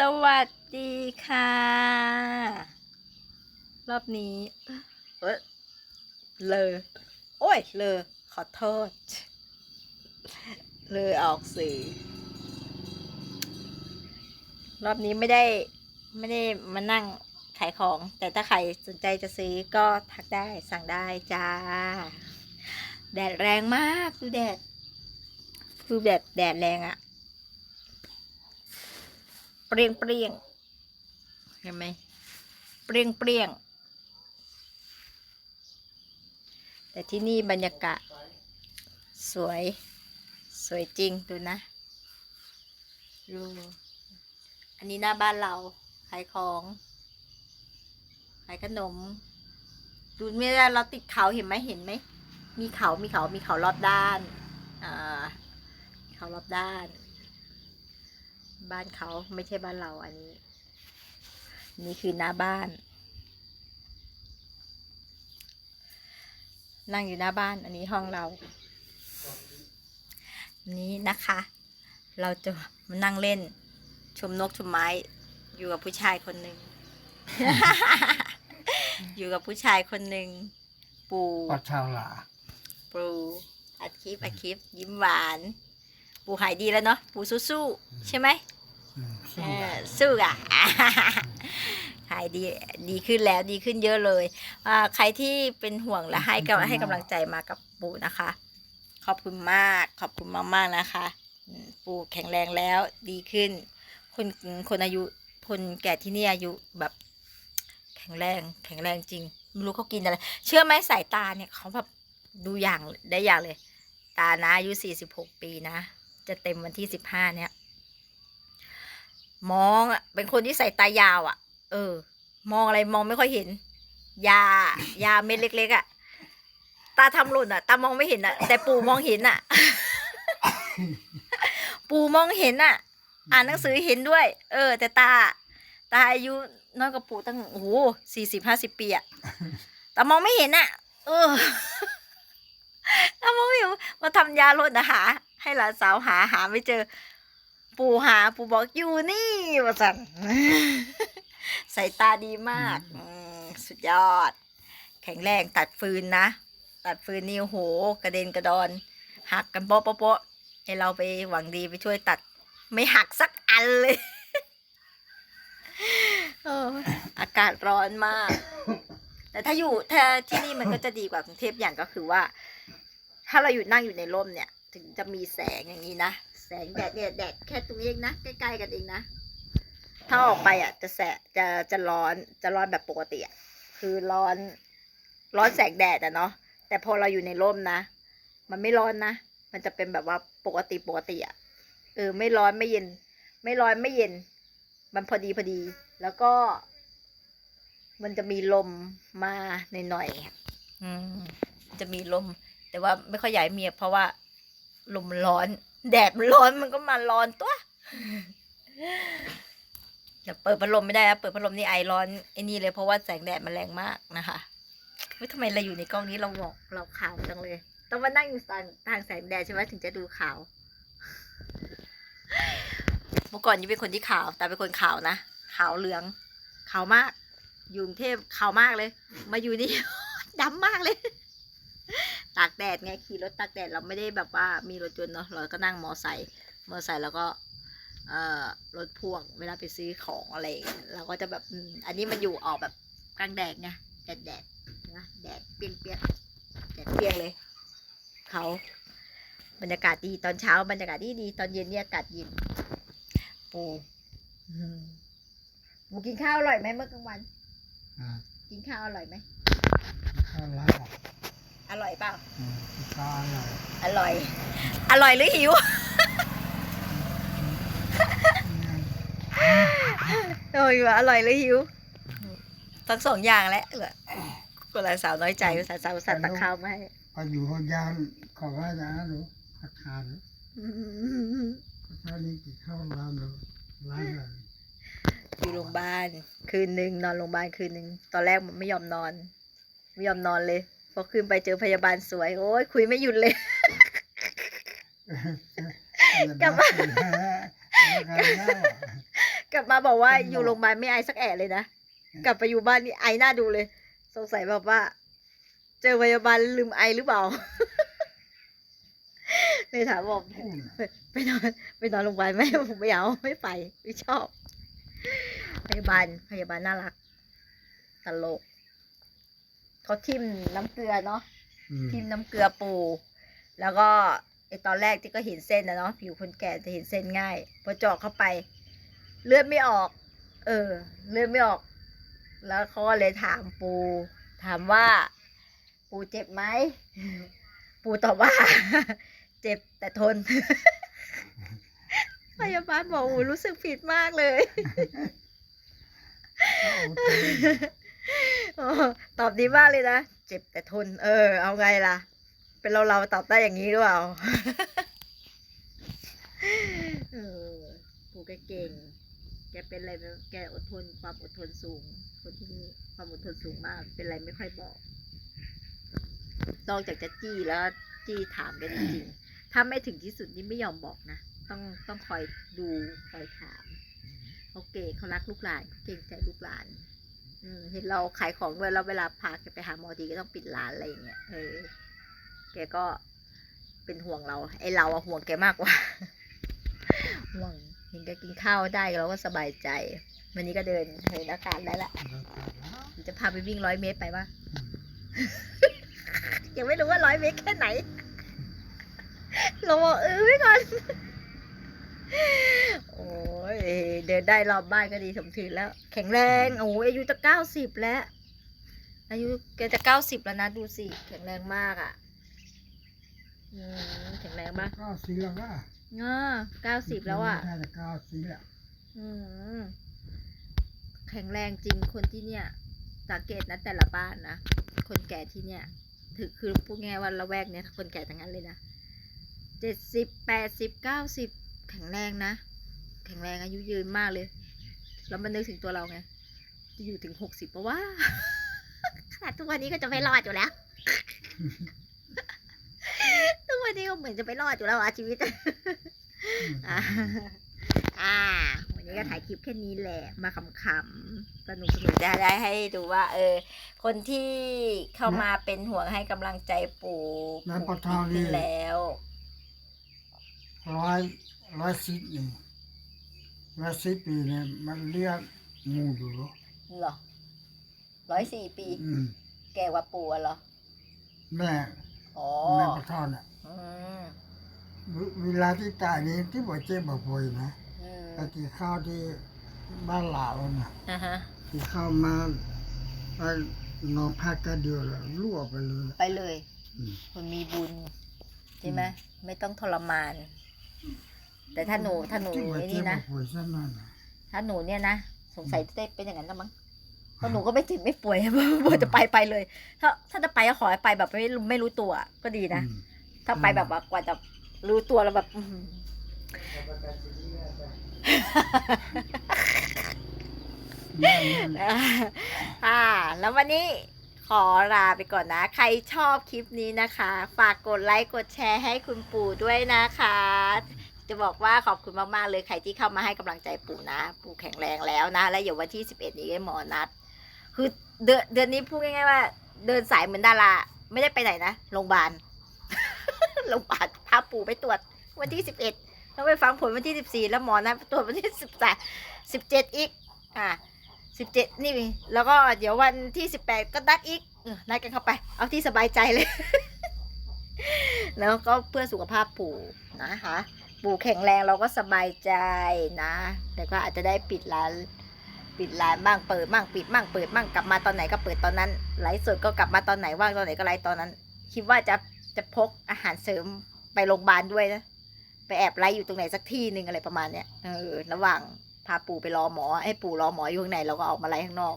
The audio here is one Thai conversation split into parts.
สวัสดีค่ะ รอบนี้เอยเลอโอ้ย เลอขอโทษ เลอออกสื่อรอบนี้ไม่ได้ไม่ได้มานั่งขายของ แต่ถ้าใครสนใจจะซื้อก็ทักได้สั่งได้จ้า แดดแรงมาก ดูแดดคือแบบแดดแรงอะ ปรี้ยงเปรี้ยงเห็นไหมเปรี้ยงเปรี้ยง แต่ที่นี่บรรยากาศ สวย สวยจริงดูนะดูอันนี้หน้าบ้านเรา ขายของ ขายขนม ดูไม่ได้เราติดเขาเห็นไหมเห็นไหม มีเขา มีเขา มีเขารอบด้าน อ่า เขารอบด้าน บ้านเขาไม่ใช่บ้านเราอันนี้ นี่คือหน้าบ้าน นั่งอยู่หน้าบ้าน อันนี้ห้องเรา นี้นะคะ เราจะมานั่งเล่น ชมนกชมไม้อยู่กับผู้ชายคนหนึ่ง อยู่กับผู้ชายคนหนึ่ง ปู่ปัดชาวหลาปูอัดคลิปอัดคลิปยิ้มหวาน ปูหายดีแล้วเนาะปูสู้ๆใช่ไหมอืม เอสู้อหลาสู้อะหายดีดีขึ้นแล้วดีขึ้นเยอะเลยอ่าใครที่เป็นห่วงและให้กำให้กำลังใจมากับปูนะคะ ขอบคุณมาก ขอบคุณมากๆนะคะอืมปูแข็งแรงแล้วดีขึ้น คนคนอายุคนแก่ที่นี่อายุแบบ แข็งแรง แข็งแรงจริงไม่รู้เขากินอะไร เชื่อไหมสายตาเนี่ยเขาแบบดูอย่างได้อย่างเลย ตานะอายุสี่สิบหกปีนะ จะเต็มวันที่สิบห้าเนี่ย มองอะ เป็นคนที่ใส่ตายาวอะ เออ มองอะไรมองไม่ค่อยเห็น ยา ยาเม็ดเล็กๆอะ ตาทำหล่นอะ ตามองไม่เห็นอะ แต่ปู่มองเห็นอะ ปู่มองเห็นอะ อ่านหนังสือเห็นด้วย เออ แต่ตา ตาอายุน้อยกว่าปู่ตั้งโอ้โหสี่สิบห้าสิบปีอะ แต่มองไม่เห็นอะ เออตามองไม่เห็นมาทำยาลดอาหา ให้หลานสาวหาหาไม่เจอ ปู่หาปู่บอกอยู่นี่ว่าสันสายตาดีมากอืมสุดยอด แข็งแรงตัดฟืนนะ ตัดฟืนนี่โอ้โหกระเด็นกระดอน หักกันโป๊ะโป๊ะโป๊ะให้เราไปหวังดีไปช่วยตัด ไม่หักสักอันเลยเอออากาศร้อนมาก แต่ถ้าอยู่ถ้าที่นี่มันก็จะดีกว่ากรุงเทพอย่างก็คือว่า ถ้าเราอยู่นั่งอยู่ในร่มเนี่ย ถึงจะมีแสงอย่างนี้นะแส งแดดเนี่ยแดดแค่ตรงนี้เองนะใกล้ๆกันเองนะถ้าออกไปอะ จะแสะจะจะร้อนจะร้อนแบบปกติอะคือร้อนร้อนแสงแดดอะเนาะแต่พอเราอยู่ในร่มนะ มันไม่ร้อนนะ มันจะเป็นแบบว่าปกติปกติอะเออไม่ร้อนไม่เย็น ไม่ร้อนไม่เย็น มันพอดีพอดี แล้วก็ มันจะมีลมมาหน่อยๆอืมจะมีลม แต่ว่าไม่ค่อยอยากให้มีเพราะว่า ลมมันร้อน แดดมันร้อนมันก็มาร้อนตัวเดี๋ยวเปิดพัดลมไม่ได้นะเปิดพัดลมนี่ไอร้อนไอ้นี่เลยเพราะว่าแสงแดดมันแรงมากนะคะเฮ้ยทำไมเราอยู่ในกล้องนี้เราบอกเราขาวจังเลย ต้องมานั่งอยู่ทางทางแสงแดดใช่ไหมถึงจะดูขาว เมื่อก่อนยูเป็นคนที่ขาว แต่เป็นคนขาวนะขาวเหลืองขาวมาก อยู่กรุงเทพขาวมากเลย มาอยู่นี่ดำมากเลย ตากแดดไงขี่รถตากแดดเราไม่ได้แบบว่ามีรถยนต์เนาะเราก็นั่งมอไซค์มอไซค์แล้วก็เอ่อรถพ่วงเวลาไปซื้อของอะไรอย่างเงี้ยเราก็จะแบบอืมอันนี้มันอยู่ออกแบบกลางแดดไงแดดแดดนะแดดเปรี้ยงเปรี้ยงแดดเปรี้ยงเลยเขาบรรยากาศดีตอนเช้าบรรยากาศดีดีตอนเย็นเนี่ยอากาศเย็นปูอืมปูกินข้าวอร่อยไหมเมื่อกลางวันอ่ากินข้าวอร่อยไหมข้าวหลา อร่อยเปล่าอืมข้าวหลาอร่อย อร่อยหรือหิว โอ้ยว่าอร่อยหรือหิวทั้งสองอย่างแหละเออกุหลาบสาวน้อยใจสาวสาวสัตว์ตักข้าวมาให้พออยู่คนยานของอาจารย์หนูอาคารก็ท่านี้กินข้าวร้านหนูร้านเลยอยู่โรงพยาบาลคืนหนึ่งนอนโรงพยาบาลคืนหนึ่งตอนแรกมันไม่ยอมนอน ไม่ยอมนอนเลย พอคืนไปเจอพยาบาลสวย โอ้ยคุยไม่หยุดเลย กลับบ้านกลับบ้านกลับมาบอกว่าอยู่โรงพยาบาลไม่ไอสักแอะเลยนะ กลับไปอยู่บ้านนี่ไอหน้าดูเลย สงสัยแบบว่า เจอพยาบาลลืมไอหรือเปล่าเลยถามบอกพูดน่ะไปนอนไปนอนโรงพยาบาลไหมผมไม่เอาไม่ไปไม่ชอบ พยาบาลพยาบาลน่ารักตลก เขาทิมน้ำเกลือเนาะอืมทิมน้ำเกลือปู แล้วก็ไอตอนแรกที่ก็เห็นเส้นนะเนาะผิวคนแก่จะเห็นเส้นง่าย พอเจาะเข้าไป เลือดไม่ออก เออ เลือดไม่ออก แล้วเขาก็เลยถามปู ถามว่า ปูเจ็บไหมปูตอบว่า เจ็บแต่ทนพยาบาลบอกโอ้รู้สึกผิดมากเลย ตอบดีมากเลยนะ เจ็บแต่ทน เออ เอาไงล่ะ เป็นเราเราตอบได้อย่างนี้หรือเปล่าเออปูแกเก่ง แกเป็นอะไรแกอดทนความอดทนสูง คนที่นี่ความอดทนสูงมาก เป็นอะไรไม่ค่อยบอกนอกจากจะจี้แล้วจี้ถามกันจริงๆ ถ้าไม่ถึงที่สุดนี่ไม่ยอมบอกนะ ต้องต้องคอยดูคอยถามเขาเก่งเขารักลูกหลานเก่งใจลูกหลาน เห็นเราขายของด้วยแล้วเวลาพาแกไปหาหมอทีก็ต้องปิดร้านอะไรอย่างเงี้ยเออแกก็เป็นห่วงเรา ไอเราอะห่วงแกมากกว่า ห่วงเห็นแกกินข้าวได้เราก็สบายใจ วันนี้ก็เดินเห็นอากาศได้ละจะพาไปวิ่งร้อยเมตรไปปะยังไม่รู้ว่าร้อยเมตรแค่ไหนเราบอกเออไว้ก่อน โอ้ย เดินได้รอบบ้านก็ดีสมถือแล้ว แข็งแรงโอ้ยอายุจะเก้าสิบแล้ว อายุแกจะเก้าสิบแล้วนะดูสิแข็งแรงมากอะอืมแข็งแรงปะเก้าสีแล้วก็อ่าเก้าสิบแล้วอะน่าจะเก้าสีแล้วอืมแข็งแรงจริงคนที่เนี่ย สังเกตนะแต่ละบ้านนะคนแก่ที่เนี่ย ถือคือพูดง่ายๆว่าละแวกเนี่ยคนแก่ทั้งนั้นเลยนะเจ็ดสิบแปดสิบเก้าสิบแข็งแรงนะ แข็งแรงอายุยืนมากเลย แล้วมันนึกถึงตัวเราไง จะอยู่ถึงหกสิบปะว่าขนาดทุกวันนี้ก็จะไม่รอดอยู่แล้ว ทุกวันนี้ก็เหมือนจะไม่รอดอยู่แล้วอะชีวิต อ่าอ่าวันนี้ก็ถ่ายคลิปแค่นี้แหละ มาขำๆ สนุกสนุกได้ได้ให้ดูว่า เออ คนที่เข้ามาเป็นห่วงให้กำลังใจปู่น้ำปปู่ลาทองดีนี่ขึ้นแล้วร้อยร้อยสิบนี่ ร้อยสิบปีเนี่ยมันเรียกงูอยู่หรอเหรอร้อยสี่ปี อืมแก่กว่าปู่อะเหรอ แม่อ๋อ แม่ปลาทอนอะอืมเวเวลาที่ตายนี้ที่บ่เจ็บบ่ป่วยนะอืมไปกินข้าวที่บ้านหลาวน่ะอ่าฮะ กินข้าวมาไปนอนพักกันเดียวแล้วรั่วไปเลย ไปเลย อืม คนมีบุญ ใช่ไหมไม่ต้องทรมาน แต่ถ้าหนูถ้าหนูที่บ่ไอ้เจ็นี่บบ่นะป่วยซะนั่นน่ะถ้าหนูเนี่ยนะสงสัยจะได้เป็นอย่างนั้นนะมั้งเพราะหนูก็ไม่ถึงไม่ป่วยป่วยจะไปไปเลย ถ้าถ้าจะไปก็ขอให้ไปแบบไม่รู้ไม่รู้ตัวก็ดีนะอืมถ้าไปแบบว่ากว่าจะรู้ตัวแล้วแบบอื้อหือแม่นั่นแหละอ่า แล้ววันนี้ขอลาไปก่อนนะ ใครชอบคลิปนี้นะคะ ฝากกดไลค์ กดแชร์ให้คุณปู่ด้วยนะคะ จะบอกว่าขอบคุณมากๆเลยใครที่เข้ามาให้กำลังใจปู่นะ ปู่แข็งแรงแล้วนะ และเดี๋ยววันที่11นี้หมอนัด คือเดือนเดือนนี้พูดง่ายๆว่า เดินสายเหมือนดารา ไม่ได้ไปไหนนะโรงพยาบาลโรงพยาบาลพาปู่ไปตรวจวันที่11แล้วไปฟังผลวันที่14แล้วหมอนัดตรวจวันที่13 17อีก อ่าสิบเจ็ดนี่แล้วก็เดี๋ยววันที่สิบแปดก็นัดอีกนัดกันเข้าไป เอาที่สบายใจเลย แล้วก็เพื่อสุขภาพปู่นะคะ ปู่แข็งแรงเราก็สบายใจนะ แต่ก็อาจจะได้ปิดร้าน ปิดร้านบ้างเปิดบ้างปิดบ้างเปิดบ้างกลับมาตอนไหนก็เปิดตอนนั้นไลฟ์สดก็กลับมาตอนไหนว่างตอนไหนก็ไลฟ์ตอนนั้น คิดว่าจะจะพกอาหารเสริมไปโรงพยาบาลด้วยนะไปแอบไลฟ์อยู่ตรงไหนสักที่หนึ่งอะไรประมาณเนี้ยเออระหว่างพาปู่ไปรอหมอให้ปู่รอหมออยู่ข้างในเราก็ออกมาไล่ข้างนอก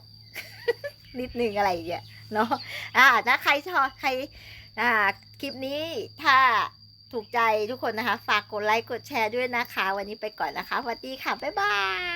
นิดนึงอะไรอย่างเงี้ยเนาะอ่าถ้าใครชอบใครอ่าคลิปนี้ถ้า ถูกใจทุกคนนะคะ ฝากกดไลค์กดแชร์ด้วยนะคะ วันนี้ไปก่อนนะคะสวัสดีค่ะ บ๊ายบาย